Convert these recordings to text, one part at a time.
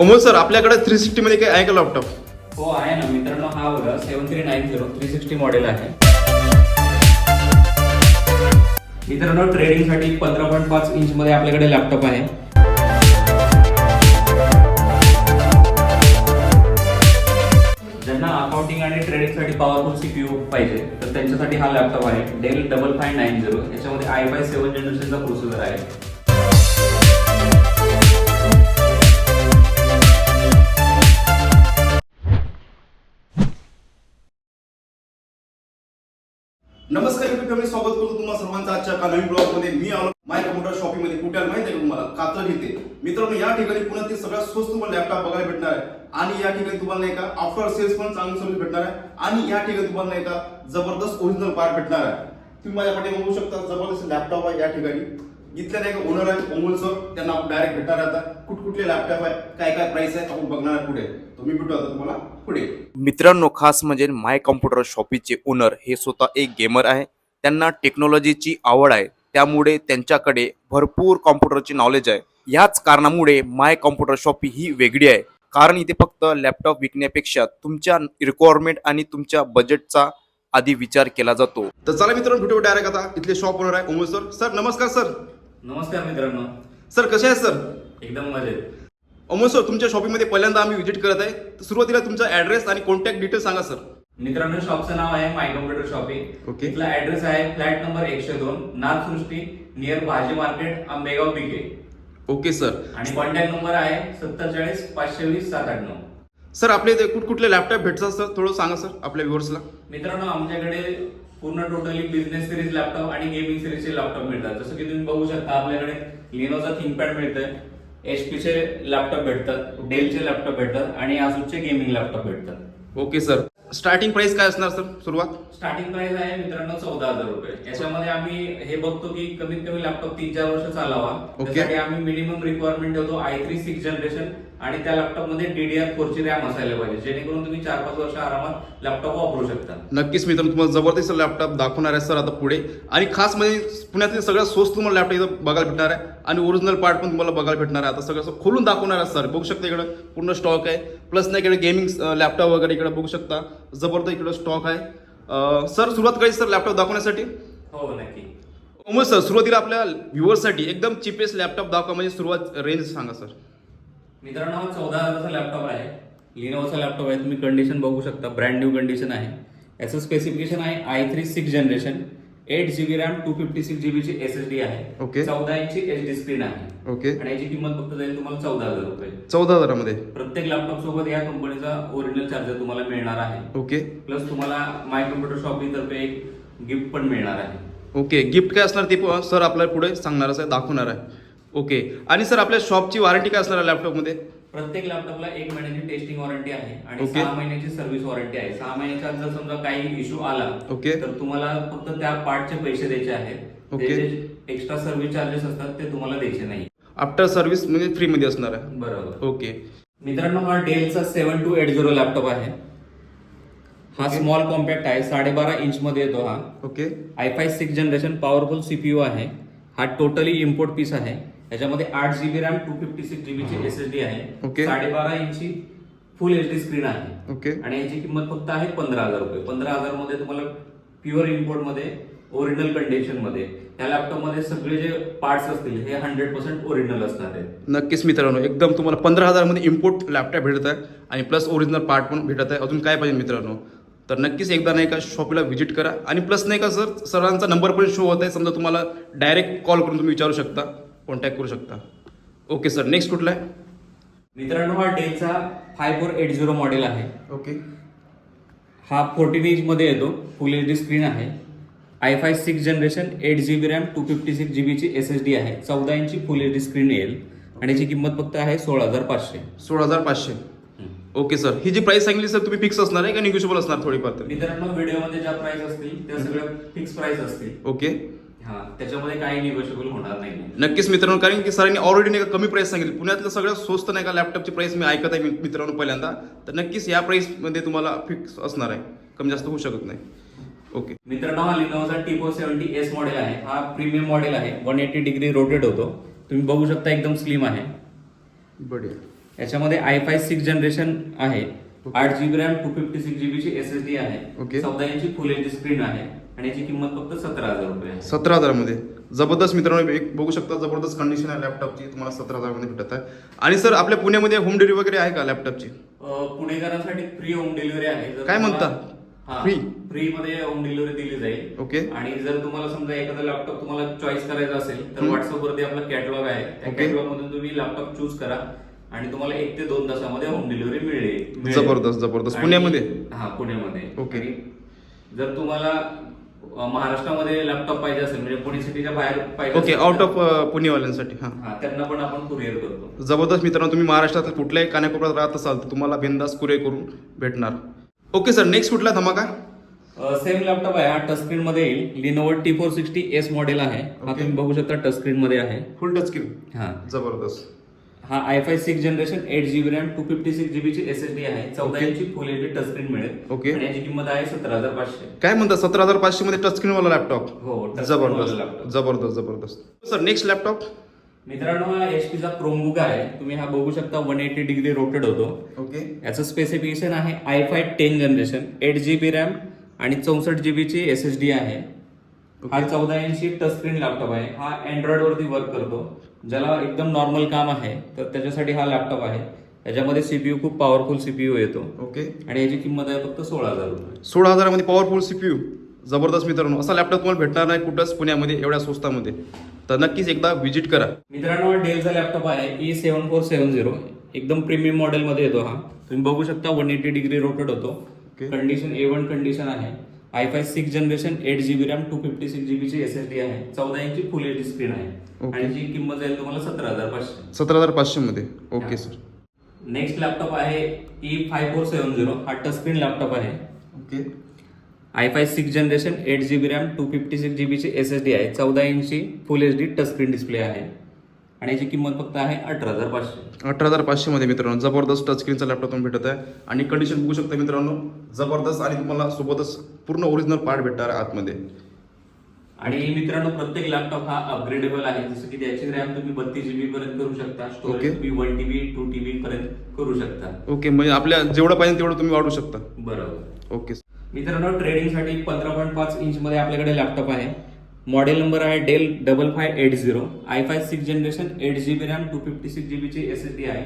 Amol sir आपल्याकडे three sixty मध्ये काय आहे का लॅपटॉप हो आहे ना. मित्रांनो हा बघा seven three nine zero three sixty model आहे. मित्रांनो ट्रेडिंगसाठी पंधरा पॉईंट पाच इंच मध्ये आपल्याकडे लॅपटॉप आहे. ज्यांना अकाउंटिंग आणि ट्रेडिंगसाठी पॉवरफुल सीपीयू पाहिजे तर त्यांच्यासाठी हा लॅपटॉप आहे. Dell double five nine zero याच्यामध्ये आय फाय सेवन जनरेशनचा प्रोसेसर आहे. नमस्कार युट्यूब मी स्वागत करतो तुम्हाला सर्वांचं आजच्या एका नवीन ब्लॉगमध्ये. मी आलो माझ्या कम्प्युटर शॉपिंगमध्ये. कुठे आलो माहिती आहे तुम्हाला? कातर घेते मित्रांनो या ठिकाणी पुण्यातील सगळ्यात स्वस्त तुम्हाला लॅपटॉप बघायला भेटणार आहे. आणि या ठिकाणी तुम्हाला नाही का आफ्टर सेल्स पण चांगली सर्व्हिस भेटणार आहे. आणि या ठिकाणी तुम्हाला नाही का जबरदस्त ओरिजिनल पार्ट भेटणार आहे. तुम्ही माझ्या पाठी बघू शकता जबरदस्त लॅपटॉप आहे या ठिकाणी. इथल्या नाही का ओनर आहे अमोल सर त्यांना डायरेक्ट भेटणार आता. कुठकुठले लॅपटॉप आहे काय काय प्राइस आहे आपण बघणार पुढे. तुम्ही भेटू आता तुम्हाला पुढे. मित्रांनो खास म्हणजे माय कॉम्प्युटर शॉपीचे ओनर हे स्वतः एक गेमर आहे. त्यांना टेक्नॉलॉजीची आवड आहे. त्यामुळे त्यांच्याकडे भरपूर कॉम्प्युटरची नॉलेज आहे. याच कारणामुळे माय कॉम्प्युटर शॉपी ही वेगळी आहे. कारण इथे फक्त लॅपटॉप विकण्यापेक्षा तुमच्या रिक्वायरमेंट आणि तुमच्या बजेटचा आधी विचार केला जातो. तर चला मित्रांनो भेटू डायरेक्ट आता. इथले शॉप ओनर आहे अमोल सर सर नमस्कार सर नमस्कार मित्रांनो. सर कसे आहेत सर? एकदम मजेत. अमोल सर तुमच्या शॉपिंगमध्ये पहिल्यांदा आम्ही व्हिजिट करत आहे. तर सुरुवातीला तुमचा ऍड्रेस आणि कॉन्टॅक्ट डिटेल सांगा सर. मित्रांनो शॉपचं नाव आहे माय कम्प्युटर शॉपिंग Okay. इथला ऍड्रेस आहे फ्लॅट नंबर एकशे दोन नाथसृष्टी नियर भाजी market Ambegaon BK okay sir. आणि कॉन्टॅक्ट नंबर आहे सत्तर चाळीस पाचशे वीस सात आठ नऊ सर आपले इथे कुठकुठले लॅपटॉप भेटतात सर? थोडं सांगा सर आपल्या व्ह्युअर्सला मित्रांनो आमच्याकडे पूर्ण टोटली बिझनेस सिरीज लॅपटॉप आणि गेमिंग सिरीजचे लॅपटॉप मिळतात. जसं की तुम्ही बघू शकता आपल्याकडे लिनोचा थिंकपॅड मिळतंय एचपी चे लॅपटॉप भेटतात डेलचे लॅपटॉप भेटतात आणि आसूसचे गेमिंग लॅपटॉप भेटतात. ओके सर स्टार्टिंग प्राइस काय असणार सर सुरुवात? स्टार्टिंग प्राइस आहे मित्रांनो चौदा हजार रुपये. याच्यामध्ये आम्ही हे बघतो की कमीत कमी लॅपटॉप तीन चार वर्ष चालावा. त्यासाठी आम्ही मिनिमम रिक्वायरमेंट ठेवतो आय थ्री सिक्स जनरेशन आणि त्या लॅपटॉपमध्ये डीडीआर फोर ची रॅम असायला पाहिजे जेणेकरून तुम्ही चार पाच वर्ष आरामात लॅपटॉप वापरू शकता. नक्कीच मित्रांनो तुम्हाला जबरदस्त लॅपटॉप दाखवणार आहे सर आता पुढे. आणि खास म्हणजे पुण्यातील सगळ्यात स्वस्त तुम्हाला लॅपटॉप इथं बघायला भेटणार आहे. आणि ओरिजिनल पार्ट पण तुम्हाला बघायला भेटणार आहे. आता सगळं खोलून दाखवणार आहे सर बघू शकता इकडे पूर्ण स्टॉक आहे. प्लस ना इकडे गेमिंग लॅपटॉप वगैरे इकडे बघू शकता. जबरदस्त इकडे स्टॉक आहे. सर सुरुवात करायची सर लॅपटॉप दाखवण्यासाठी? हो नक्की. सर सुरुवातीला आपल्या व्ह्युअरसाठी एकदम चिपेस्ट लॅपटॉप दाखवा म्हणजे सुरुवात रेंज सांगा सर मित्रांनो हा चौदा हजाराचा लॅपटॉप आहे. लिनोवाचा लॅपटॉप आहे. तुम्ही कंडिशन बघू शकता. ब्रँड न्यू कंडिशन आहे. याचं स्पेसिफिकेशन आहे I three six generation eight GB RAM two fifty six जीबीची S S D आहे. Okay. चौदा इंची एच डी स्क्रीन आहे. ओके आणि याची किंमत फक्त जाईल तुम्हाला चौदा हजार रुपये. चौदा हजारामध्ये. प्रत्येक लॅपटॉप सोबत या कंपनीचा ओरिजिनल चार्जर तुम्हाला मिळणार आहे. ओके प्लस तुम्हाला माय कम्प्युटर शॉपिंग तर्फे एक गिफ्ट पण मिळणार आहे. ओके गिफ्ट काय असणार ते सर आपल्याला पुढे सांगणारच आहे दाखवणार आहे. ओके. आणि सर आपल्या शॉपची वॉरंटी काय असणार आहे लॅपटॉपमध्ये? प्रत्येक लॅपटॉपला एक महिन्याची टेस्टिंग वॉरंटी आहे आणि Okay. सहा महिन्याची सर्व्हिस वॉरंटी आहे. सहा महिन्याच्या आत जर समजा काही इश्यू आला Okay. तर तुम्हाला फक्त त्या पार्टचे पैसे द्यायचे आहेत. Okay. एक्स्ट्रा सर्व्हिस चार्जेस असतात ते तुम्हाला द्यायचे नाही. आफ्टर सर्व्हिस म्हणजे फ्रीमध्ये असणार आहे? बरोबर. ओके. मित्रांनो हा डेलचा seven two eight zero laptop आहे. हा. स्मॉल कॉम्पॅक्ट आहे साडेबारा इंच मध्ये येतो हा. Okay. I five six generation powerful CPU आहे. हा टोटली इम्पोर्ट पीस आहे. याच्यामध्ये आठ GB RAM two fifty six जीबीची S S D आहे. Okay. साडेबारा इंची फुल एच डी स्क्रीन आहे. ओके. आणि याची किंमत फक्त आहे पंधरा हजार रुपये. पंधरा हजारमध्ये तुम्हाला प्युअर इम्पोर्टमध्ये ओरिजिनल कंडिशनमध्ये या लॅपटॉपमध्ये सगळे जे पार्ट्स असतील हे हंड्रेड पर्सेंट ओरिजिनल असणार आहेत. नक्कीच मित्रांनो एकदम तुम्हाला पंधरा हजारमध्ये इम्पोर्ट लॅपटॉप भेटत आहे आणि प्लस ओरिजिनल पार्ट पण भेटत आहे. अजून काय पाहिजे मित्रांनो? तर नक्कीच एकदा नाही का शॉपला व्हिजिट करा. आणि प्लस नाही का सर सरांचा नंबर पण शो होत आहे. समजा तुम्हाला डायरेक्ट कॉल करून तुम्ही विचारू शकता. कॉन्टॅक्ट करू शकता. ओके सर नेक्स्ट कुठला आहे? मित्रांनो हा डेलचा five four eight zero model आहे. ओके हा फोर्टीन इंच मध्ये येतो. फुल एच डी स्क्रीन आहे. I five six generation eight G B RAM two fifty six जीबीची S S D आहे. चौदा इंची फुल एच डी स्क्रीन येईल. आणि याची किंमत फक्त आहे सोळा हजार पाचशे. सोळा हजार पाचशे. ओके सर ही जी प्राइस सांगली सर तुम्ही फिक्स असणार आहे का निगोशिएबल असणार थोडीफार तरी? मित्रांनो व्हिडिओमध्ये ज्या प्राइस असतील त्या सगळ्या फिक्स प्राइस असतील. ओके हा त्याच्यामध्ये काही निगोशिएबल होणार नाही. नक्कीच मित्रांनो कारण की सरांनी ऑलरेडी नाही का कमी प्राइस सांगितली. पुण्यातलं सगळ्यात स्वस्त नाही का लॅपटॉपची प्राइस मी ऐकत आहे मित्रांनो पहिल्यांदा. तर नक्कीच या प्राइसमध्ये तुम्हाला फिक्स असणार आहे. कमी जास्त होऊ शकत नाही. ओके मित्रांनो हा लिनोवाचा टिपो सेव्हन्टी एस मॉडेल आहे. हा प्रीमियम मॉडेल आहे. वन एटी डिग्री रोटेट होतो. तुम्ही बघू शकता एकदम स्लिम आहे. बढिया. याच्यामध्ये आय फाय सिक्स जनरेशन आहे. आठ GB RAM two fifty six जीबीची S S D आहे. चौदा इंची फुल एच डी स्क्रीन आहे. आणि याची किंमत फक्त सतरा हजार रुपये आहे सतरा हजारामध्ये जबरदस्त मित्रांनो एक बघू शकता जबरदस्त कंडिशन आहे लॅपटॉपची तुम्हाला सतरा हजारामध्ये भेटत आहे आणि सर आपल्या पुण्यामध्ये होम डिलिव्हरी वगैरे आहे का लॅपटॉपची पुणेकरांसाठी फ्री होम डिलिव्हरी आहे जर काय तुम्हाला- म्हणता? हा, Free? फ्री मध्ये होम डिलिव्हरी दिली जाईल ओके आणि जर तुम्हाला समजा एखादा लॅपटॉप तुम्हाला चॉईस करायचा असेल तर हम्म. व्हॉट्सअप वरती आपला कॅटलॉग आहे त्या ओके. कॅटलॉग मधून तुम्ही लॅपटॉप चूज करा आणि तुम्हाला एक ते दोन तासामध्ये होम डिलिव्हरी मिळेल मिळेल. जबरदस्त, जबरदस्त. आणि- पुण्यामध्ये? हा पुण्यामध्ये ओके. आणि जर तुम्हाला महाराष्ट्रामध्ये लॅपटॉप पाहिजे असेल म्हणजे पुणे सिटीच्या बाहेर पाहिजे ओके आउट ऑफ पुणेवाल्यांसाठी हां. त्यांना पण आपण कुरिअर करतो. जबरदस्त मित्रांनो तुम्ही महाराष्ट्रात कुठल्याही कानाकोपऱ्यात राहत असाल तर तुम्हाला बिंदास कुरे करून भेटणार. ओके सर नेक्स्ट कुठला धमाका? सेम लॅपटॉप आहे हा टच स्क्रीन मध्ये येईल. Lenovo T four sixty S model आहे. हा. तुम्ही बघू शकता टच स्क्रीन मध्ये आहे. फुल टच स्क्रीन हा. जबरदस्त. हा i five six generation eight GB RAM two fifty six जीबीची S S D आहे. चौदा. इंची full H D touch screen मिळेल. ओके. आणि याची किंमत आहे सतरा हजार पाचशे. काय म्हणतात सतरा हजार पाचशे मध्ये टच स्क्रीन वाला लॅपटॉप हो touch screen वाला जबरदस्त laptop. जबरदस्त जबरदस्त. सर नेक्स्ट लॅपटॉप मित्रांनो हा एच चा क्रोमबुक आहे. तुम्ही हा बघू शकता वन एटी डिग्री रोटेट होतो. ओके याचं स्पेसिफिकेशन आहे i five ten generation eight GB RAM आणि चौसष्ट जीबीची एस एस डी आहे. हा चौदा इंची टच स्क्रीन लॅपटॉप आहे. हा अँड्रॉइड वरती वर्क करतो. ज्याला एकदम नॉर्मल काम आहे तर त्याच्यासाठी हा लॅपटॉप आहे. त्याच्यामध्ये सीपीयू खूप पॉवरफुल सीपीयू येतो. ओके आणि याची किंमत आहे फक्त सोळा हजार रुपये. सोळा हजारामध्ये पॉवरफुल सीपीयू जबरदस्त मित्रांनो असा लॅपटॉप तुम्हाला भेटणार नाही कुठंच पुण्यामध्ये एवढ्या स्वस्तामध्ये. तर नक्कीच एकदा व्हिजिट करा. मित्रांनो डेलचा लॅपटॉप आहे E seven four seven zero एकदम प्रीमियम मॉडेलमध्ये येतो हा. तुम्ही बघू शकता वन एटी डिग्री रोटेट होतो. कंडिशन ए वन कंडिशन आहे. I five six generation eight GB RAM two fifty six जीबीची S S D आहे. चौदा इंची फुल एच डी स्क्रीन आहे. Okay. आणि जी किंमत जाईल तुम्हाला सतरा हजार पाचशे. सतरा हजार पाचशे मध्ये. ओके. सर. नेक्स्ट लॅपटॉप आहे E five four seven zero हा टच स्क्रीन लॅपटॉप आहे. Okay. I five six generation eight GB RAM two fifty six जीबीची S S D आहे. चौदा इंची full H D touch screen display आहे. आणि याची किंमत फक्त आहे अठरा हजार पाचशे. अठरा हजार पाचशे मध्ये मित्रांनो जबरदस्त टच स्क्रीनचा लॅपटॉप तुम्हाला भेटत आहे. आणि कंडिशन बघू शकता मित्रांनो जबरदस्त आणि तुम्हाला सोबतच पूर्ण ओरिजिनल पार्ट भेटणार आहे आतमध्ये. आणि मित्रांनो प्रत्येक लॅपटॉप हा अपग्रेडेबल आहे. जसं की त्याची रॅम तुम्ही बत्तीस जीबी पर्यंत करू शकता. स्टोरेज तुम्ही वन टीबी टू टीबी पर्यंत करू शकता. ओके म्हणजे आपल्या जेवढं पाहिजे तेवढं तुम्ही वाढू शकता. बरोबर. ओके मित्रांनो ट्रेडिंगसाठी पंधरा पॉईंट पाच इंच मध्ये आपल्याकडे लॅपटॉप आहे. मॉडेल नंबर आहे Dell double five eight zero. I five six generation eight GB RAM two fifty six जीबीची S S D आहे.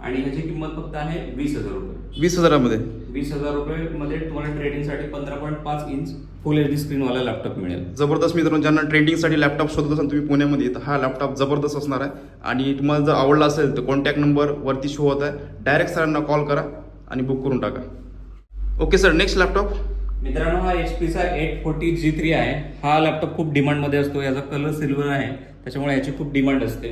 आणि ह्याची किंमत फक्त आहे वीस हजार रुपये. वीस हजारामध्ये? वीस हजार रुपये मध्ये तुम्हाला ट्रेडिंगसाठी पंधरा पॉईंट पाच इंच फुल एच डी स्क्रीनवाला लॅपटॉप मिळेल. जबरदस्त मित्रांनो ज्यांना ट्रेंडिंगसाठी लॅपटॉप शोधत असाल तुम्ही पुण्यामध्ये हा लॅपटॉप जबरदस्त असणार आहे. आणि तुम्हाला जर आवडला असेल तर कॉन्टॅक्ट नंबर वरती शो होत आहे. डायरेक्ट सरांना कॉल करा आणि बुक करून टाका. ओके सर नेक्स्ट लॅपटॉप मित्रांनो हा एच पीचा एट फोर्टी जी थ्री आहे. हा लॅपटॉप खूप डिमांडमध्ये असतो. याचा कलर सिल्वर आहे. त्याच्यामुळे याची खूप डिमांड असते.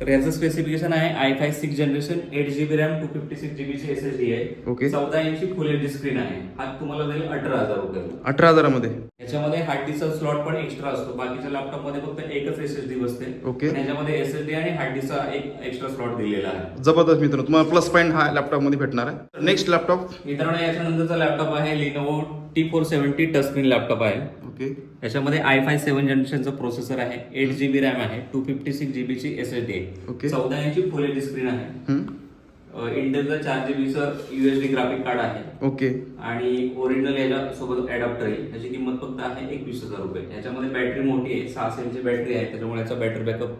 तर याचं स्पेसिफिकेशन आहे i five six generation eight GB RAM two fifty six जीबीची S S D आहे. Okay. चौदा इंची फुल एच डी स्क्रीन आहे. हा तुम्हाला जाईल अठरा हजार रुपये अठरा हजारामध्ये. याच्यामध्ये हार्ड डिस्कचा स्लॉट पण एक्स्ट्रा असतो. बाकीच्या लॅपटॉपमध्ये फक्त एकच एस एस डी बसते. पण याच्यामध्ये एस एस डी आणि हार्ड डिस्कचा एक एक्स्ट्रा स्लॉट दिलेला आहे. जबरदस्त मित्रांनो तुम्हाला प्लस पॉईंट हा लॅपटॉपमध्ये भेटणार आहे. नेक्स्ट लॅपटॉप मित्रांनो याच्यानंतरचा लॅपटॉप आहे Lenovo T four seventy touch screen laptop आहे. ओके याच्यामध्ये आय फाय सेव्हन जनरेशनचा प्रोसेसर आहे. एट जीबी रॅम आहे. टू फिफ्टी सिक्स जीबीची एस एस डी Okay. चौदा इंची फुल एच स्क्रीन आहे. हम्म. इंटेलचं चार जीबीचं युएसडी ग्राफिक कार्ड आहे. ओके. आणि ओरिजिनल याच्या सोबत अडॅप्टर आहे. याची किंमत फक्त आहे एकवीस हजार रुपये. याच्यामध्ये बॅटरी मोठी आहे. सहा सेलची बॅटरी आहे. त्याच्यामुळे याचा बॅटरी बॅकअप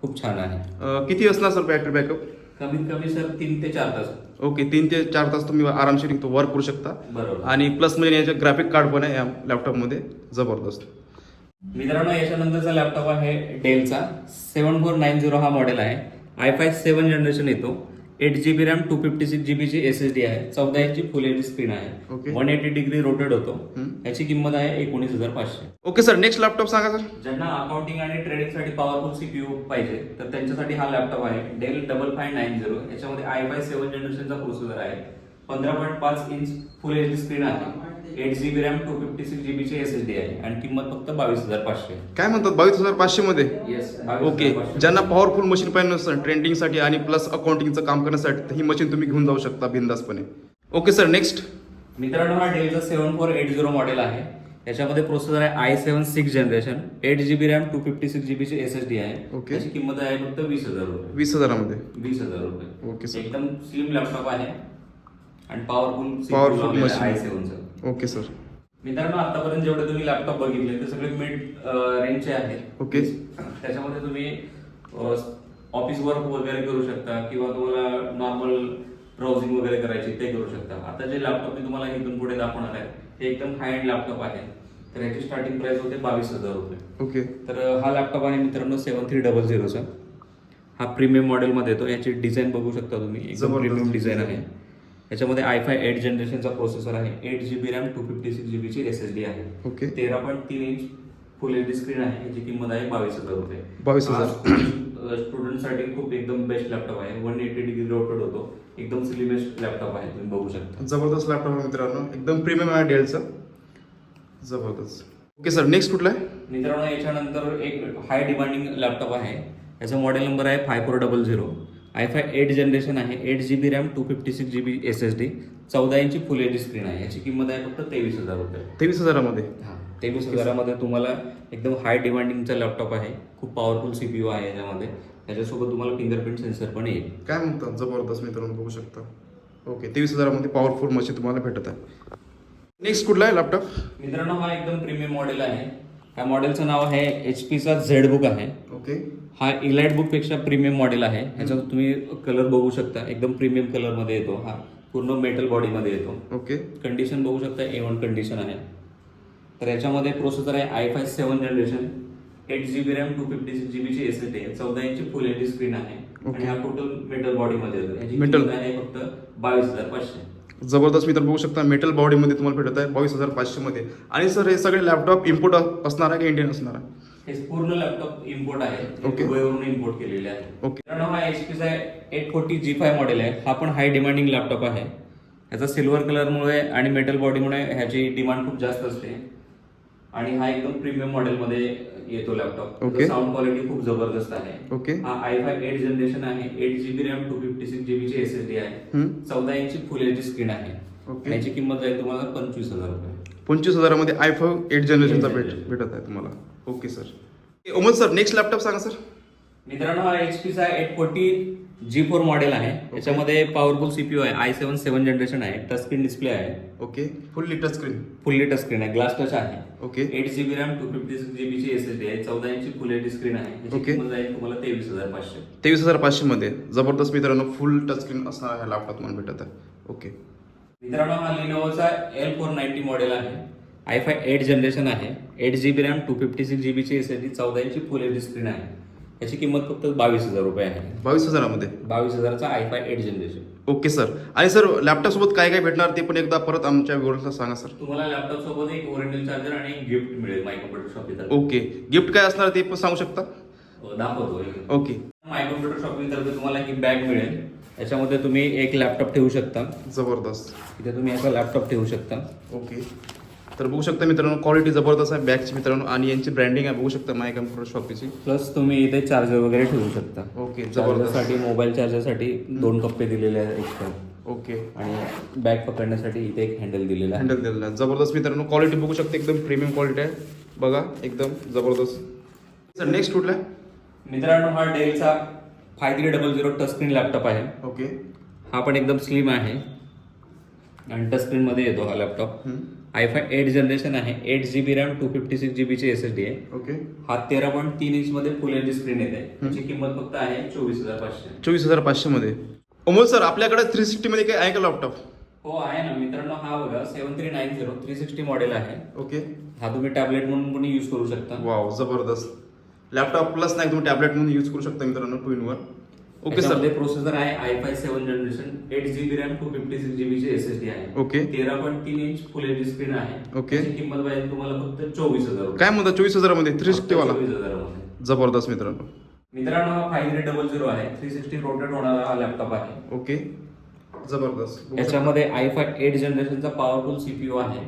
खूप छान आहे. किती असणार सर बॅटरी बॅकअप कमीत कमी सर तीन ते चार तास. ओके तीन ते चार तास तुम्ही आरामशीर तो वर्क करू शकता. बरोबर. आणि प्लस म्हणजे याचे ग्राफिक कार्ड पण आहे या लॅपटॉपमध्ये जबरदस्त. मित्रांनो याच्यानंतरचा लॅपटॉप आहे डेलचा सेव्हन फोर नाईन झिरो हा मॉडेल आहे. आय फाय सेव्हन जनरेशन येतो. Eight GB RAM two fifty six जीबीची S S D आहे. चौदा इंची फुल एच स्क्रीन आहे. वन एटी डिग्री रोटेट होतो. याची किंमत आहे एकोणीस हजार पाचशे. ओके सर नेक्स्ट लॅपटॉप सांगा सर ज्यांना अकाउंटिंग आणि ट्रेडिंगसाठी पॉवरफुल सीपीयू पाहिजे तर त्यांच्यासाठी हा लॅपटॉप आहे Dell double five nine zero याच्यामध्ये आय फाय सेव्हन जनरेशनचा प्रोसेसर आहे. पंधरा पॉईंट पाच inch full H D screen आहे. Eight GB RAM two fifty six जीबीची S S D आहे. आणि किंमत फक्त बावीस हजार पाचशे. काय म्हणतात बावीस हजार पाचशे मध्ये येस ओके. ज्यांना पॉवरफुल मशीन पाहिजे नसतं ट्रेंडिंगसाठी आणि प्लस अकाउंटिंगचं काम करण्यासाठी तर ही मशीन तुम्ही घेऊन जाऊ शकता बिंदासपणे. ओके सर नेक्स्ट मित्रांनो हा डेलचा seven four eight zero model आहे. याच्यामध्ये प्रोसेसर आहे i seven six generation eight GB RAM two fifty six जीबीची S S D आहे. Okay. त्याची किंमत आहे फक्त वीस हजार रुपये. वीस हजारामध्ये. वीस हजार रुपये. Okay, sir. एकदम स्लिम लॅपटॉप आहे. आणि पॉवरफुल machine. आय सेव्हनचं ओके सर. मित्रांनो आतापर्यंत जेवढे तुम्ही लॅपटॉप बघितले ते सगळे मिड रेंजचे आहेत. ओके. त्याच्यामध्ये तुम्ही ऑफिस वर्क वगैरे करू शकता किंवा तुम्हाला नॉर्मल ब्राउझिंग वगैरे करायची ते करू शकता. आता जे लॅपटॉप मी तुम्हाला इथून पुढे दाखवणार आहे ते एकदम हाय एंड लॅपटॉप आहे. तर याची स्टार्टिंग प्राइस होते बावीस हजार रुपये. ओके. तर हा लॅपटॉप आहे मित्रांनो सेवन थ्री डबल झिरोचा हा प्रीमियम मॉडेलमध्ये येतो. याची डिझाईन बघू शकता तुम्ही. एकदम प्रीमियम डिझाईन. आहे. याच्यामध्ये आय फाय एट जनरेशनचा प्रोसेसर आहे. Eight G B RAM two fifty six जीबीची S S D आहे. ओके. तेरा पॉईंट तीन inch full H D screen आहे याची किंमत आहे बावीस हजार रुपये. 22,000. स्टुडंटसाठी खूप एकदम बेस्ट लॅपटॉप आहे. वन एटी डिग्री रोटेट होतो. एकदम स्लिमेस्ट लॅपटॉप आहे तुम्ही बघू शकता. जबरदस्त लॅपटॉप आहे मित्रांनो. एकदम प्रीमियम आहे डेलचा जबरदस्त. ओके सर नेक्स्ट कुठला आहे? मित्रांनो याच्यानंतर एक हाय डिमांडिंग लॅपटॉप आहे. याचा मॉडेल नंबर आहे five four double zero i five eight generation आहे eight G B RAM two fifty six G B S S D चौदा इंची फुल एच डी स्क्रीन आहे. याची किंमत आहे फक्त तेवीस हजार रुपये. तेवीस हजारामध्ये? हा तेवीस हजारामध्ये तुम्हाला एकदम हाय डिमांडिंगचा लॅपटॉप आहे. खूप पॉवरफुल सी पी यू आहे याच्यामध्ये. त्याच्यासोबत तुम्हाला फिंगरप्रिंट सेन्सर पण येईल. काय म्हणतात जबरदस्त मित्रांनो बघू शकता. ओके तेवीस हजारामध्ये पॉवरफुल मशीन तुम्हाला भेटत आहे. नेक्स्ट कुठला आहे लॅपटॉप मित्रांनो हा एकदम प्रीमियम मॉडेल आहे. ह्या मॉडेलचं नाव आहे एच पीचा झेड बुक आहे. ओके हा इलाइट बुकपेक्षा प्रीमियम मॉडेल आहे. ह्याच्यात तुम्ही कलर बघू शकता. एकदम प्रीमियम कलरमध्ये येतो हा. पूर्ण मेटल बॉडीमध्ये येतो. ओके कंडिशन बघू शकता ए वन कंडिशन आहे. तर याच्यामध्ये प्रोसेसर आहे i five seven generation eight G B RAM two fifty six जीबीची S S आहे. चौदा इंची फुल एच डी स्क्रीन आहे. आणि. हा टोटल मेटल बॉडीमध्ये येतो. किंमत आहे फक्त बावीस हजार पाचशे. जबरदस्त मित्र बघू शकता मेटल बॉडीमध्ये तुम्हाला भेटत आहे बावीस हजार पाचशेमध्ये आणि सर हे सगळे लॅपटॉप इम्पोर्ट असणार आहे का इंडियन असणार आहे? हे पूर्ण लॅपटॉप इम्पोर्ट आहे Okay. दुबईवरून इम्पोर्ट केलेले आहे Okay. मित्रांनो हा एच पीचा eight forty G five model आहे हा पण हाय डिमांडिंग लॅपटॉप आहे ह्याचा सिल्वर कलरमुळे आणि मेटल बॉडीमुळे ह्याची डिमांड खूप जास्त असते आणि हा एकदम प्रीमियम मॉडेलमध्ये येतो लॅपटॉप Okay. साऊंड क्वालिटी खूप जबरदस्त आहे Okay. हा आय फाय एट जनरेशन आहे eight GB RAM two fifty six जीबीची S S D आहे हम्म. चौदा इंची फुल एच स्क्रीन आहे Okay. याची किंमत जाईल तुम्हाला पंचवीस हजार रुपये पंचवीस हजारामध्ये आय फाईव्ह एट जनरेशनचा भेट. भेटत आहे तुम्हाला ओके सर. उमद सर नेक्स्ट लॅपटॉप सांगा सर. मित्रांनो हा एच पीचा eight forty G four model आहे. याच्यामध्ये पॉवरफुल सीपीयू आहे. आय सेवन सेवन जनरेशन आहे. टच स्क्रीन डिस्प्ले आहे. Okay. Fully touch screen fully touch screen आहे. ग्लास टच आहे. Okay. Eight GB RAM two fifty six जीबीची S S D आहे. चौदा इंची फुल एच स्क्रीन आहे. याची. किंमत जाईल तुम्हाला तेवीस हजार पाचशे. तेवीस हजार पाचशेमध्ये जबरदस्त मित्रांनो फुल टच स्क्रीन असणार आहे लॅपटॉप तुम्हाला भेटत आहे. ओके. मित्रांनो हा लिनोवाचा एल फोर नाईन्टी मॉडेल आहे. आय फाय एट जनरेशन आहे. Eight GB RAM two fifty six जीबीची S S D चौदा इंची फुल एच डी स्क्रीन आहे. याची किंमत फक्त बावीस हजार रुपये आहे. बावीस हजारामध्ये? बावीस हजाराचा i five eight generation. Okay sir. आणि सर लॅपटॉप सोबत काय काय भेटणार ते पण एकदा परत आमच्या व्ह्युअर्सला सांगा सर. तुम्हाला लॅपटॉप सोबत एक ओरिजिनल चार्जर आणि एक गिफ्ट मिळेल my computer shop okay. Gift काय असणार ते पण सांगू शकता? अ, दाखवतो. ओके. माय कम्प्युटर शॉपिंग तर्फे तुम्हाला एक बॅग मिळेल. याच्यामध्ये तुम्ही एक लॅपटॉप ठेवू शकता. जबरदस्त. इथे तुम्ही असा लॅपटॉप ठेवू शकता. ओके. तर बघू शकता मित्रांनो क्वालिटी जबरदस्त आहे बॅगची मित्रांनो आणि यांची ब्रँडिंग आहे बघू शकता माय कम्प्युटर शॉपीची प्लस तुम्ही इथे चार्जर वगैरे ठेवू शकता. ओके जबरदस्त. चार्जरसाठी मोबाईल चार्जरसाठी दोन कप्पे दिलेले आहेत एक्स्ट्रा ओके आणि बॅग पकडण्यासाठी इथे एक हँडल दिलेला आहे. हँडल दिलेला आहे. जबरदस्त मित्रांनो क्वालिटी बघू शकता एकदम प्रीमियम क्वालिटी आहे. बघा एकदम जबरदस्त. सर नेक्स्ट कुठला मित्रांनो हा डेलचा five three double zero touch screen laptop आहे. ओके हा पण एकदम स्लिम आहे. आणि टच स्क्रीन मध्ये येतो हा laptop hmm. I five eight generation आहे. Eight G B RAM two fifty six G बीची एस एस डी आहे. ओके हा तेरा पॉईंट तीन इंच मध्ये फुल एच डी स्क्रीन येते त्याची किंमत फक्त आहे चोवीस हजार पाचशे. चोवीस हजार पाचशेमध्ये अमोल सर आपल्याकडे थ्री सिक्स्टीमध्ये काय आहे का लॅपटॉप हो आहे ना. मित्रांनो हा बघा seven three nine zero three sixty model आहे. ओके हा तुम्ही टॅबलेट म्हणून पण यूज करू शकता. वाव जबरदस्त. लॅपटॉप प्लस नाही तुम्ही टॅबलेट म्हणून यूज करू शकता मित्रांनो two in one okay sir. Processor आहे i five seven generation eight GB RAM two fifty six जीबीची S S D आहे. Okay. तेरा पॉईंट तीन इंच फुल एच स्क्रीन आहे. त्याची किंमत पाहिजे तुम्हाला फक्त चोवीस हजार. काय म्हणता चोवीस हजारामध्ये? थ्री फक्त सिक्स्टी वाला 24,000 जबरदस्त मित्रांनो. मित्रांनो हा फाय थ्री डबल झिरो आहे. थ्री सिक्स्टी रोटेट होणारा हा लॅपटॉप आहे. ओके. जबरदस्त. याच्यामध्ये आय फाय एट जनरेशनचा पॉवरफुल सीपीयू आहे.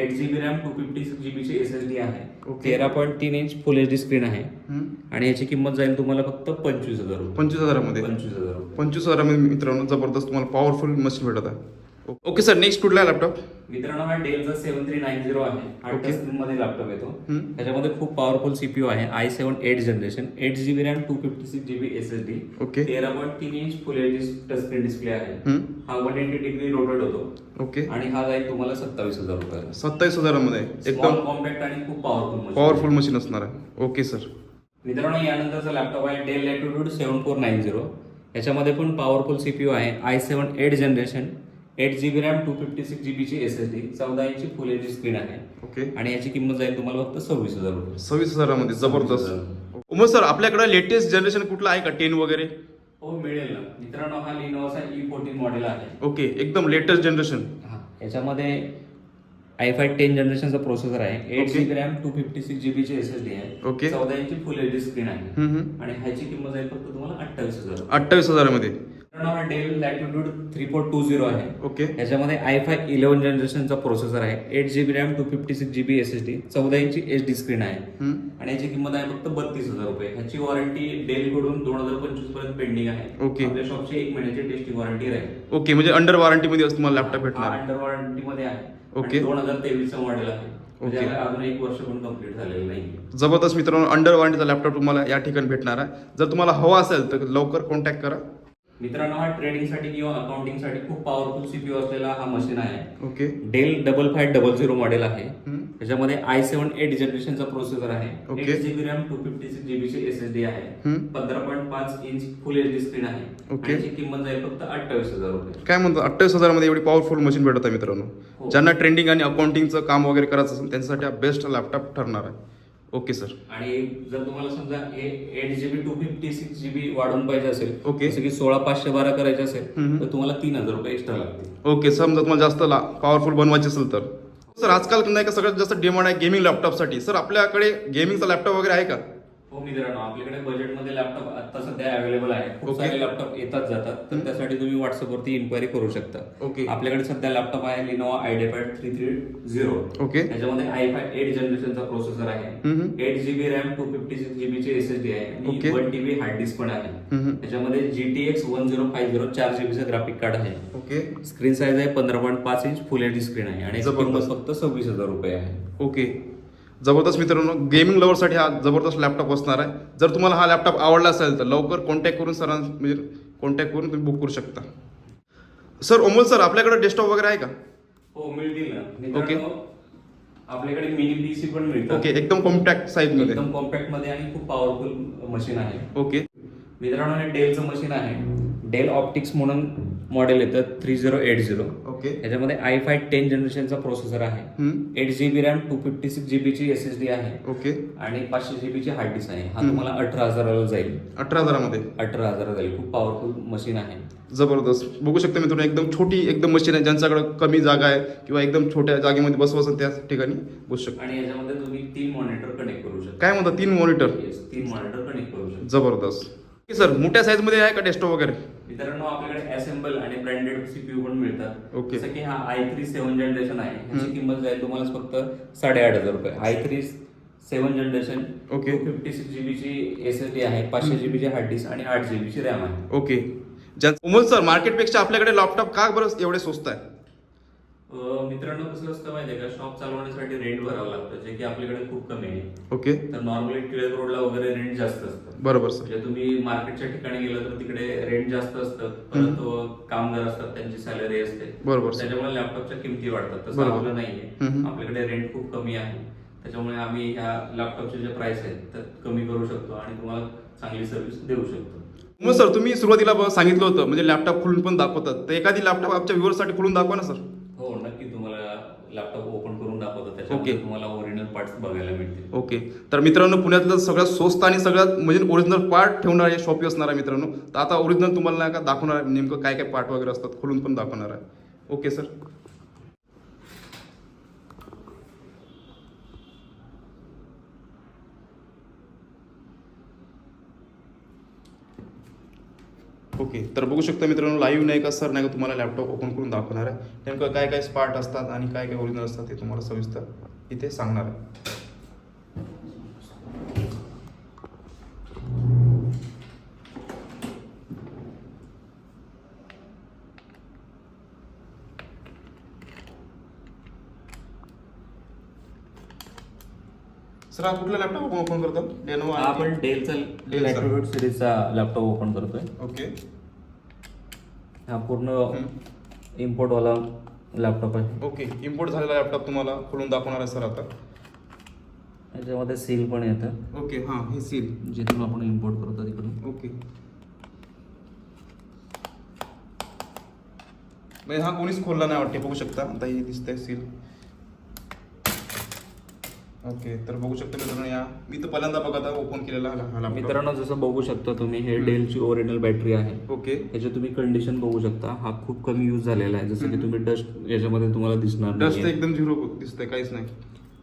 Eight GB RAM two fifty six जीबीची S S D आहे. तेरा पॉईंट तीन inch full H D screen आहे. आणि याची किंमत जाईल तुम्हाला फक्त पंचवीस हजार पंचवीस हजारामध्ये. पंचवीस हजार पंचवीस हजारामध्ये मित्रांनो जबरदस्त तुम्हाला पॉवरफुल मशीन भेटत आहे. ओके सर नेक्स्ट कुठला लॅपटॉप मित्रांनो हा डेलचा सेव्हन थ्री नाईन झिरो आहे. हा. टच स्क्रीन मध्ये लॅपटॉप येतो. त्याच्यामध्ये खूप पॉवरफुल सीपीयू आहे. I seven eight generation eight GB RAM two fifty six GB S S D. तेरा पॉईंट तीन inch full H touch screen display आहे. हा वन एटी डिग्री रोटेट होतो. ओके. आणि हा जाईल तुम्हाला सत्तावीस हजार रुपयाला. सत्तावीस हजारामध्ये. एकदम कॉम्पॅक्ट आणि खूप पॉवरफुल पॉवरफुल मशीन असणार आहे. ओके सर मित्रांनो यानंतरचा लॅपटॉप आहे Dell Latitude seven four nine zero याच्यामध्ये पण पॉवरफुल सीपीयू आहे. I seven eight generation eight GB RAM two fifty six जीबीची S S D चौदा इंची फुल एच डी स्क्रीन आहे. ओके. आणि याची किंमत जाईल तुम्हाला फक्त सव्वीस हजार रुपये. सव्वीस हजारामध्ये जबरदस्त. उमर सर आपल्याकडे लेटेस्ट जनरेशन कुठलं आहे का? टेन वगैरे? हो मिळेल ना. मित्रांनो हा लिनोवाचा ई फोर्टीन मॉडेल आहे. ओके एकदम लेटेस्ट जनरेशन हा याच्यामध्ये आय फाय टेन जनरेशनचा प्रोसेसर आहे. Eight Okay. GB RAM two fifty six जीबीची S S D आहे. Okay. चौदा इंची फुल एच डी स्क्रीन आहे. आणि ह्याची किंमत जाईल फक्त तुम्हाला अठ्ठावीस हजार. अठ्ठावीस हजारामध्ये. हा Dell Latitude three four two zero आहे. ओके. याच्यामध्ये आय फाय इलेव्हन जनरेशनचा प्रोसेसर आहे. Eight GB RAM two fifty six GB S S D चौदा इंची एच डी स्क्रीन आहे. आणि याची किंमत आहे फक्त बत्तीस हजार रुपये. ह्याची वॉरंटी डेल कडून दोन हजार पंचवीसपर्यंत पेंडिंग आहे. Okay. आपल्या शॉपची एक महिन्याची टेस्टिंग वॉरंटी राहील. ओके म्हणजे अंडर वॉरंटीमध्ये तुम्हाला लॅपटॉप भेटणार. अंडर वॉरंटी मध्ये आहे. Okay. दोन हजार तेवीसचं मॉडेल आहे. म्हणजे अजून एक वर्ष पण कंप्लीट झालेलं नाही जबरदस्त मित्रांनो अंडर वॉरंटीचा लॅपटॉप तुम्हाला या ठिकाणी भेटणार आहे. जर तुम्हाला हवा असेल तर लवकर कॉन्टॅक्ट करा. मित्रांनो हा ट्रेडिंगसाठी किंवा अकाउंटिंगसाठी खूप पॉवरफुल सीपीयू असलेला हा मशीन आहे. Okay. Dell double five double zero model आहे. त्याच्यामध्ये आय सेव्हन एट जनरेशनचा प्रोसेसर आहे. Eight GB RAM two fifty six जीबीची S D आहे. पंधरा पॉईंट पाच inch full H D screen आहे. याची किंमत जाईल फक्त अठ्ठावीस हजार रुपये. काय म्हणतो? अठ्ठावीस हजारामध्ये एवढी पॉवरफुल मशीन भेटत आहे मित्रांनो. हो. ज्यांना ट्रेंडिंग आणि अकाउंटिंगचं काम वगैरे करायचं असेल त्यांच्यासाठी हा बेस्ट लॅपटॉप ठरणार आहे. Okay sir. आणि जर तुम्हाला समजा eight GB two fifty six GB वाढून पाहिजे असेल Okay. जसं की सोळा पाचशे बारा करायचे असेल. तर तुम्हाला तीन हजार रुपये एक्स्ट्रा लागतील. ओके समजा तुम्हाला जास्त पॉवरफुल बनवायचे असेल तर. सर आजकाल नाही का सगळ्यात जास्त डिमांड आहे गेमिंग लॅपटॉपसाठी सर आपल्याकडे गेमिंगचा लॅपटॉप वगैरे आहे का? हो मित्रांनो आपल्याकडे बजेटमध्ये लॅपटॉप आता सध्या अवेलेबल आहे. खूप. सारे लॅपटॉप येतात जातात. तर त्यासाठी तुम्ही व्हॉट्सअपवरती इन्क्वायरी करू शकता. Okay. आपल्याकडे सध्या लॅपटॉप आहे Lenovo IdeaPad three three zero Okay. त्याच्यामध्ये आय फाय एट जनरेशनचा प्रोसेसर आहे. Eight GB RAM two fifty six जीबीची S S D आहे. वन टीबी हार्ड डिस्क पण आहे. त्याच्यामध्ये GTX one zero five zero चार जीबीचं ग्राफिक कार्ड आहे. ओके स्क्रीन साईज आहे पंधरा पॉईंट पाच inch full H D screen आहे. आणि फक्त सव्वीस हजार रुपये आहे. ओके जबरदस्त मित्रांनो गेमिंग लवरसाठी हा जबरदस्त लॅपटॉप असणार आहे. जर तुम्हाला हा लॅपटॉप आवडला असेल तर लवकर कॉन्टॅक्ट करून सरां म्हणजे कॉन्टॅक्ट करून तुम्ही बुक करू शकता. सर ओमल सर आपल्याकडे डेस्कटॉप वगैरे आहे का? हो मिळतील ना. मित्रांनो आपल्याकडे मिनी पीसी पण मिळतात ओके एकदम कॉम्पॅक्ट साईजमध्ये एकदम कॉम्पॅक्टमध्ये आणि खूप पॉवरफुल मशीन आहे. ओके मित्रांनो हे डेलचं मशीन आहे. डेल ऑप्टिक्स म्हणून मॉडेल येतं three zero eight zero okay. त्याच्यामध्ये आय फाय टेन जनरेशनचा प्रोसेसर आहे. Eight GB RAM two fifty six जीबीची S S D आहे. ओके. आणि पाचशे जीबीची हार्ड डिस्क आहे. हा. तुम्हाला अठरा हजाराला जाईल. अठरा हजारामध्ये? अठरा हजाराला जाईल. खूप पॉवरफुल मशीन आहे. जबरदस्त. बघू शकता मित्रांनो एकदम छोटी एकदम मशीन आहे. ज्यांच्याकडे कमी जागा आहे किंवा एकदम छोट्या जागेमध्ये बसू असेल त्या ठिकाणी बसू शकता. आणि याच्यामध्ये तुम्ही तीन मॉनिटर कनेक्ट करू शकता. काय म्हणता? तीन मॉनिटर तीन मॉनिटर कनेक्ट करू शकता. जबरदस्त. सर मोठ्या साईजमध्ये आहे का डेस्कटॉप वगैरे? मित्रांनो आपल्याकडे असेंबल आणि ब्रँडेड सीपीयू पण मिळतात. Okay. जसं की हा आय थ्री सेव्हन जनरेशन आहे. ह्याची. किंमत जाईल तुम्हाला फक्त साडेआठ हजार रुपये. I three seven generation Okay. Fifty six जीबीची S S D आहे पाचशे जीबीची हार्ड डिस्क आणि आठ जीबीची रॅम आहे. ओके. ज्या उमल सर मार्केटपेक्षा आपल्याकडे लॅपटॉप का बरं एवढे स्वस्त आहे? मित्रांनो कसं असतं माहितीये का? शॉप चालवण्यासाठी रेंट भरावं लागतं जे की आपल्याकडे खूप कमी आहे. ओके. तर नॉर्मली टिळक रोडला वगैरे रेंट जास्त असतं. बरोबर म्हणजे तुम्ही मार्केटच्या ठिकाणी गेलं तर तिकडे रेंट जास्त असतं परंतु कामगार असतात त्यांची सॅलरी असते. बरोबर त्याच्यामुळे लॅपटॉपच्या किमती वाढतात. तसं. आपलं नाहीये. आपल्याकडे रेंट खूप कमी आहे. त्याच्यामुळे आम्ही ह्या लॅपटॉपचे जे प्राइस आहेत तर कमी करू शकतो आणि तुम्हाला चांगली सर्व्हिस देऊ शकतो. मग सर तुम्ही सुरुवातीला सांगितलं होतं म्हणजे लॅपटॉप खोलून पण दाखवतात. तर एखादी लॅपटॉप आमच्या व्ह्युअरसाठी खोलून दाखवा ना सर. लॅपटॉप ओपन करून दाखवतो. त्याच्यामध्ये Okay. तुम्हाला ओरिजिनल पार्ट्स बघायला मिळतील. ओके तर मित्रांनो पुण्यातलं सगळ्यात स्वस्त आणि सगळ्यात म्हणजे ओरिजिनल पार्ट ठेवणार आहे शॉपी असणार आहे मित्रांनो. तर आता ओरिजिनल तुम्हाला नाही का दाखवणार आहे. नेमकं काय काय पार्ट वगैरे असतात खोलून पण दाखवणार आहे. ओके सर ओके तर बघू शकता मित्रांनो लाईव्ह नाही का सर नाही का तुम्हाला लॅपटॉप ओपन करून दाखवणार आहे. नेमकं काय काय स्पार्ट असतात आणि काय काय ओरिजिनल असतात ते तुम्हाला सविस्तर इथे सांगणार आहे. सर हा कुठला लॅपटॉप ओपन करतो? लेनो हा आपण डेलचा. लॅटिट्यूड सिरीजचा लॅपटॉप ओपन करतोय. ओके हा पूर्ण इम्पोर्टवाला लॅपटॉप आहे. ओके इम्पोर्ट झालेला लॅपटॉप तुम्हाला खोलून दाखवणार आहे सर आता. याच्यामध्ये सील पण येतं. ओके हां हे सील जिथून आपण इम्पोर्ट करतो तिकडून. ओके म्हणजे हा कोणीच खोलला नाही वाटते बघू शकता. आता हे दिसतंय सील ओके तर बघू शकता मित्रांनो या मी तर पहिल्यांदा बघा ओपन केलेला हा. मित्रांनो जसं बघू शकता तुम्ही हे डेलची ओरिजिनल बॅटरी आहे. ओके. याचे तुम्ही कंडिशन बघू शकता. हा खूप कमी यूज झालेला आहे. जसं की तुम्ही डस्ट याच्यामध्ये तुम्हाला दिसणार डस्ट एकदम झिरो दिसतंय काहीच नाही.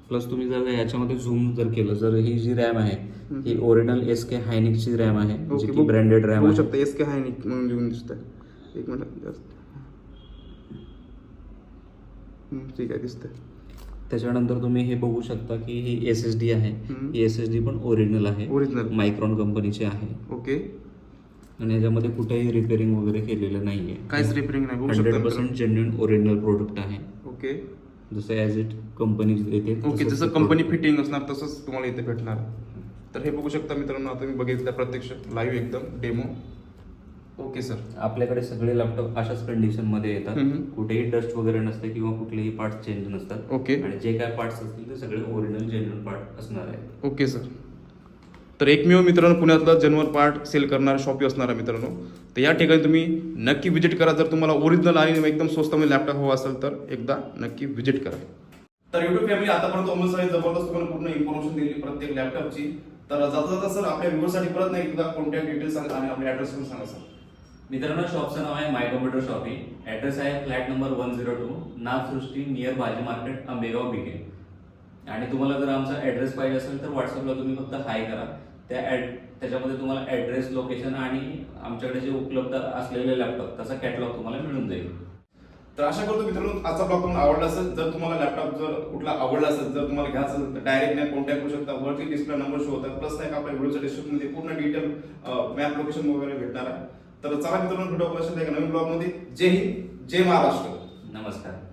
प्लस तुम्ही जर याच्यामध्ये झूम जर केलं जर ही जी रॅम आहे ही ओरिजिनल एस के हायनिकची रॅम आहे जी की ब्रँडेड रॅम आहे. शकता एस के हाय म्हणून लिहून दिसतंय. एक मिनिट ठीक आहे दिसतंय. त्याच्यानंतर तुम्ही हे बघू शकता की ही एस एस डी आहे. ही एस एस डी पण ओरिजिनल आहे. Original. मायक्रॉन कंपनीची आहे. ओके. आणि याच्यामध्ये कुठेही रिपेअरिंग वगैरे केलेलं नाहीये. काहीच रिपेरिंग नाही बघू हंड्रेड शकता पर्सेंट जेन्युन ओरिजिनल प्रोडक्ट आहे. ओके. जसं ॲज इट कंपनी येते ओके जसं कंपनी फिटिंग असणार तसंच तुम्हाला इथे भेटणार. तर हे बघू शकता मित्रांनो आता मी बघितलं प्रत्यक्ष लाईव्ह एकदम डेमो ओके सर आपल्याकडे सगळे लॅपटॉप अशाच कंडिशनमध्ये येतात. कुठेही डस्ट वगैरे नसते किंवा कुठलेही पार्ट चेंज नसतात. ओके. आणि जे काय पार्ट्स असतील ते सगळे ओरिजिनल जेन्युन पार्ट असणार आहे ओके सर तर एकमेव मित्रांनो पुण्यातला जनवर पार्ट सेल करणारा शॉपी असणार आहे मित्रांनो तर या ठिकाणी तुम्ही नक्की व्हिजिट करा. जर तुम्हाला ओरिजिनल आणि एकदम स्वस्तामध्ये लॅपटॉप हवा असेल तर एकदा नक्की व्हिजिट करा. तर युट्यूब फॅमिली आतापर्यंत अमोल सर जबरदस्त तुम्हाला पूर्ण इन्फॉर्मेशन दिली प्रत्येक लॅपटॉपची तर जाता जाता सर आपल्या व्ह्यूसाठी परत नाही एकदा कॉन्टॅक्ट डिटेल्स सांगा आणि आपल्या ऍड्रेस पण सांगा सर मित्रांनो शॉपचं नाव आहे माय कॉम्प्युटर शॉपिंग ऍड्रेस आहे flat number one zero two Nagsrushti near भाजी मार्केट आंबेगाव बिके आणि तुम्हाला जर आमचा ऍड्रेस पाहिजे असेल तर व्हॉट्सअपला तुम्ही फक्त हाय करा. त्या ऍड त्याच्यामध्ये तुम्हाला ऍड्रेस लोकेशन आणि आमच्याकडे जे उपलब्ध असलेले लॅपटॉप त्याचा कॅटलॉग तुम्हाला मिळून जाईल. तर आशा करतो मित्रांनो आजचा ब्लॉग तुम्हाला आवडला असेल. जर तुम्हाला लॅपटॉप जर कुठला आवडला असेल जर तुम्हाला घ्यायचं असेल तर डायरेक्ट नाही कॉन्टॅक्ट करू शकता. वरती डिस्प्ले नंबर शो होतात. प्लस नाही आपल्या व्हिडिओच्या डिस्क्रिप्शनमध्ये पूर्ण डिटेल मॅप लोकेशन वगैरे भेटणार आहे. तर चला मित्रांनो भेटू आपल्या एका नवीन ब्लॉगमध्ये. जय हिंद जय महाराष्ट्र. नमस्कार.